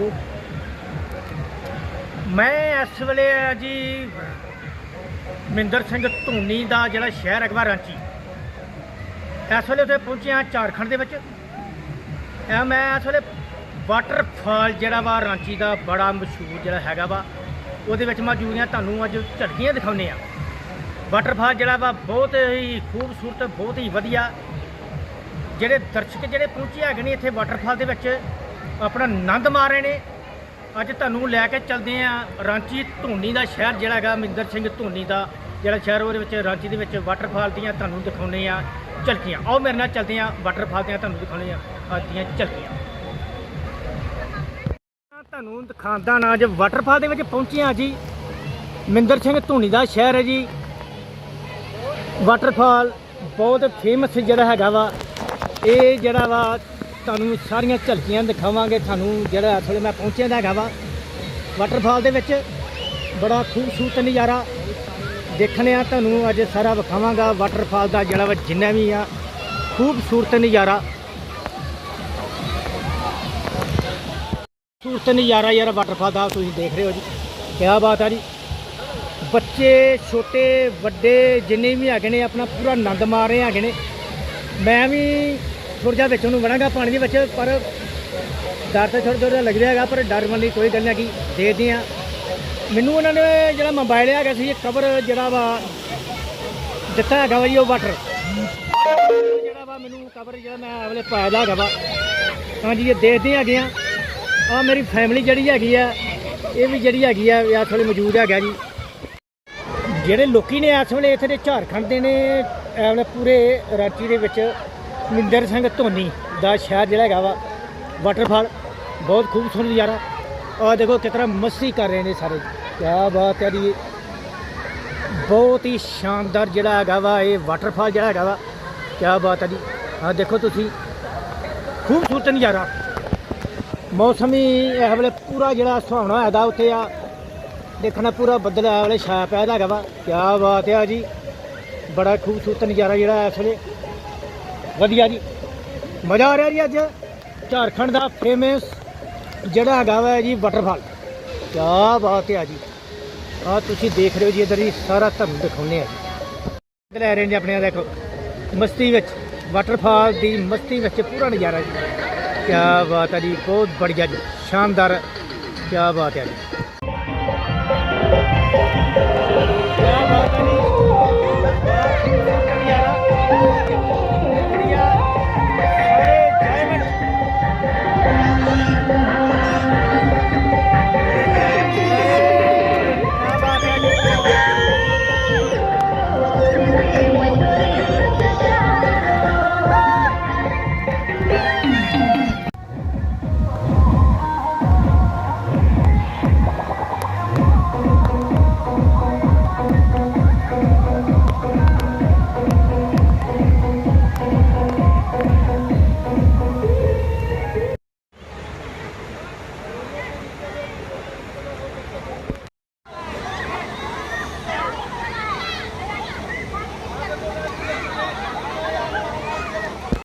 ਲੱਗੂ ਮੈਂ ਇਸ ਵੇਲੇ ਜੀ ਮਿੰਦਰ ਸਿੰਘ ਧੂਨੀ ਦਾ ਜਿਹੜਾ ਸ਼ਹਿਰ ਅਗਵਾ ਰਾਂਚੀ। ਇਸ ਵੇਲੇ ਉੱਥੇ ਪਹੁੰਚਿਆ ਝਾਰਖੰਡ ਦੇ ਵਿੱਚ। ਇਹ ਮੈਂ ਇਸ ਵੇਲੇ ਵਾਟਰਫਾਲ ਜਿਹੜਾ ਵਾ ਰਾਂਚੀ ਦਾ ਬੜਾ ਮਸ਼ਹੂਰ ਜਿਹੜਾ ਹੈਗਾ ਵਾ, ਉਹਦੇ ਵਿੱਚ ਮੌਜੂਦ ਹਾਂ। ਤੁਹਾਨੂੰ ਅੱਜ ਝਟਕੀਆਂ ਦਿਖਾਉਨੇ ਆ ਵਾਟਰਫਾਲ ਜਿਹੜਾ ਵਾ ਬਹੁਤ ਹੀ ਖੂਬਸੂਰਤ, ਬਹੁਤ ਹੀ ਵਧੀਆ। ਜਿਹੜੇ ਦਰਸ਼ਕ ਜਿਹੜੇ ਪਹੁੰਚੇ ਹੈਗੇ ਨੇ ਇੱਥੇ ਵਾਟਰਫਾਲ ਦੇ ਵਿੱਚ ਆਪਣਾ ਆਨੰਦ ਮਾਰ ਰਹੇ ਨੇ। ਅੱਜ ਤੁਹਾਨੂੰ ਲੈ ਕੇ ਚੱਲਦੇ ਆ ਰਾਂਚੀ ਧੂਨੀ ਦਾ ਸ਼ਹਿਰ, ਜਿਹੜਾ ਹੈਗਾ ਮਹਿੰਦਰ ਸਿੰਘ ਧੂਨੀ ਦਾ, ਜਿਹੜਾ ਸ਼ਹਿਰ ਉਹਦੇ ਵਿੱਚ ਰਾਂਚੀ ਦੇ ਵਿੱਚ ਵਾਟਰਫਾਲ ਦੀਆਂ ਤੁਹਾਨੂੰ ਦਿਖਾਉਂਦੇ ਆ ਝਲਕੀਆਂ, ਆਓ ਮੇਰੇ ਨਾਲ ਚੱਲਦੇ ਆ ਵਾਟਰਫਾਲ ਦੀਆਂ ਤੁਹਾਨੂੰ ਦਿਖਾਉਂਦੇ ਆ ਅੱਜ ਦੀਆਂ ਝਲਕੀਆਂ। ਤੁਹਾਨੂੰ ਦਿਖਾਉਂਦਾ ਨਾ ਅੱਜ ਵਾਟਰਫਾਲ ਦੇ ਵਿੱਚ ਪਹੁੰਚੇ ਆ ਜੀ। ਮਿੰਦਰ ਸਿੰਘ ਧੂਨੀ ਦਾ ਸ਼ਹਿਰ ਹੈ ਜੀ। ਵਾਟਰਫਾਲ ਬਹੁਤ ਫੇਮਸ ਜਿਹੜਾ ਹੈਗਾ ਵਾ। ਇਹ ਜਿਹੜਾ ਵਾ ਤੁਹਾਨੂੰ ਸਾਰੀਆਂ ਝਲਕੀਆਂ ਦਿਖਾਵਾਂਗੇ। ਤੁਹਾਨੂੰ ਜਿਹੜਾ ਅਸਲ ਮੈਂ ਪਹੁੰਚਿਆ ਦਾ ਹੈਗਾ ਵਾ ਵਾਟਰਫਾਲ ਦੇ ਵਿੱਚ। ਬੜਾ ਖੂਬਸੂਰਤ ਨਜ਼ਾਰਾ ਦੇਖਣੇ ਆ, ਤੁਹਾਨੂੰ ਅੱਜ ਸਾਰਾ ਵਿਖਾਵਾਂਗਾ ਵਾਟਰਫਾਲ ਦਾ ਜਿਹੜਾ ਵਾ ਜਿੰਨਾ ਵੀ ਆ, ਖੂਬਸੂਰਤ ਨਜ਼ਾਰਾ। ਖੂਬਸੂਰਤ ਨਜ਼ਾਰਾ ਯਾਰ ਵਾਟਰਫਾਲ ਦਾ, ਤੁਸੀਂ ਦੇਖ ਰਹੇ ਹੋ ਜੀ। ਕੀ ਬਾਤ ਆ ਜੀ। ਬੱਚੇ, ਛੋਟੇ, ਵੱਡੇ, ਜਿੰਨੇ ਵੀ ਹੈਗੇ ਨੇ, ਆਪਣਾ ਪੂਰਾ ਆਨੰਦ ਮਾਰ ਰਹੇ ਹੈਗੇ ਨੇ। ਮੈਂ ਵੀ ਥੋੜ੍ਹਾ ਜਿਹਾ ਵਿੱਚ ਨੂੰ ਵੜਾਂਗਾ ਪਾਣੀ ਦੇ ਵਿੱਚ, ਪਰ ਡਰ ਤਾਂ ਥੋੜ੍ਹਾ ਥੋੜ੍ਹਾ ਲੱਗ ਰਿਹਾ ਹੈਗਾ, ਪਰ ਡਰ ਵਾਲੀ ਕੋਈ ਗੱਲ ਨਹੀਂ ਹੈਗੀ, ਦੇਖਦੇ ਆ ਮੈਨੂੰ ਉਹਨਾਂ ਨੇ ਜਿਹੜਾ ਮੋਬਾਈਲ ਹੈਗਾ ਸੀ, ਇਹ ਕਵਰ ਜਿਹੜਾ ਵਾ ਦਿੱਤਾ ਹੈਗਾ ਵਾ ਜੀ ਉਹ ਵਾਟਰ ਜਿਹੜਾ ਵਾ ਮੈਨੂੰ ਕਵਰ ਜਿਹੜਾ ਮੈਂ ਅਗਲੇ ਪਾਇਆ ਦਾ ਹੈਗਾ ਵਾ। ਹਾਂਜੀ ਇਹ ਦੇਖਦੇ ਹੈਗੇ ਆ ਆ ਮੇਰੀ ਫੈਮਿਲੀ ਜਿਹੜੀ ਹੈਗੀ ਆ, ਇਹ ਵੀ ਜਿਹੜੀ ਹੈਗੀ ਆ ਇਸ ਵੇਲੇ ਮੌਜੂਦ ਹੈਗਾ ਜੀ। ਜਿਹੜੇ ਲੋਕੀ ਨੇ ਇਸ ਵੇਲੇ ਇੱਥੇ ਦੇ ਝਾਰਖੰਡ ਦੇ ਨੇ ਇਸ ਪੂਰੇ ਰਾਂਚੀ ਦੇ ਵਿੱਚ ਮਿੰਦਰ ਸਿੰਘ ਧੋਨੀ ਦਾ ਸ਼ਹਿਰ ਜਿਹੜਾ ਹੈਗਾ ਵਾ ਵਾਟਰਫਾਲ ਬਹੁਤ ਖੂਬਸੂਰਤ ਨਜ਼ਾਰਾ। ਆ ਦੇਖੋ ਕਿਸ ਤਰ੍ਹਾਂ ਮਸਤੀ ਕਰ ਰਹੇ ਨੇ ਸਾਰੇ। ਕੀ ਬਾਤ ਹੈ ਜੀ। ਬਹੁਤ ਹੀ ਸ਼ਾਨਦਾਰ ਜਿਹੜਾ ਹੈਗਾ ਵਾ, ਇਹ ਵਾਟਰਫਾਲ ਜਿਹੜਾ ਹੈਗਾ ਵਾ। ਕੀ ਬਾਤ ਹੈ ਜੀ। ਆ ਦੇਖੋ ਤੁਸੀਂ, ਖੂਬਸੂਰਤ ਨਜ਼ਾਰਾ। ਮੌਸਮ ਹੀ ਇਹ ਵੇਲੇ ਪੂਰਾ ਜਿਹੜਾ ਸੁਹਾਵਣਾ ਹੈਗਾ ਉੱਥੇ ਆ। ਦੇਖਣਾ ਪੂਰਾ ਬੱਦਲ ਆ ਵੇਲੇ ਛਾਇਆ ਪਿਆ ਹੈਗਾ ਵਾ। ਕੀ ਬਾਤ ਹੈ ਜੀ। ਬੜਾ ਖੂਬਸੂਰਤ ਨਜ਼ਾਰਾ ਜਿਹੜਾ ਇਸ ਵੇਲੇ। ਵਧੀਆ ਜੀ। ਮਜ਼ਾ ਆ ਰਿਹਾ ਜੀ ਅੱਜ। ਝਾਰਖੰਡ ਦਾ ਫੇਮਸ ਜਿਹੜਾ ਹੈਗਾ ਵਾ ਜੀ ਵਾਟਰਫਾਲ ਕੀ ਬਾਤ ਹੈ ਜੀ। ਆ ਤੁਸੀਂ ਦੇਖ ਰਹੇ ਹੋ ਜੀ, ਇਧਰ ਹੀ ਸਾਰਾ ਧਰਮ ਦਿਖਾਉਂਦੇ ਆ ਜੀ। ਲੈ ਰਹੇ ਨੇ ਆਪਣੇ ਆਹ ਦੇਖੋ, ਮਸਤੀ ਵਿੱਚ ਵਾਟਰਫਾਲ ਦੀ ਮਸਤੀ ਵਿੱਚ ਪੂਰਾ ਨਜ਼ਾਰਾ ਜੀ। ਕੀ ਬਾਤ ਹੈ ਜੀ, ਬਹੁਤ ਬੜੀਆ ਜੀ, ਸ਼ਾਨਦਾਰ ਕੀ ਬਾਤ ਹੈ ਜੀ। ਕਿਆ ਬਾਤ ਹੈ ਜੀ।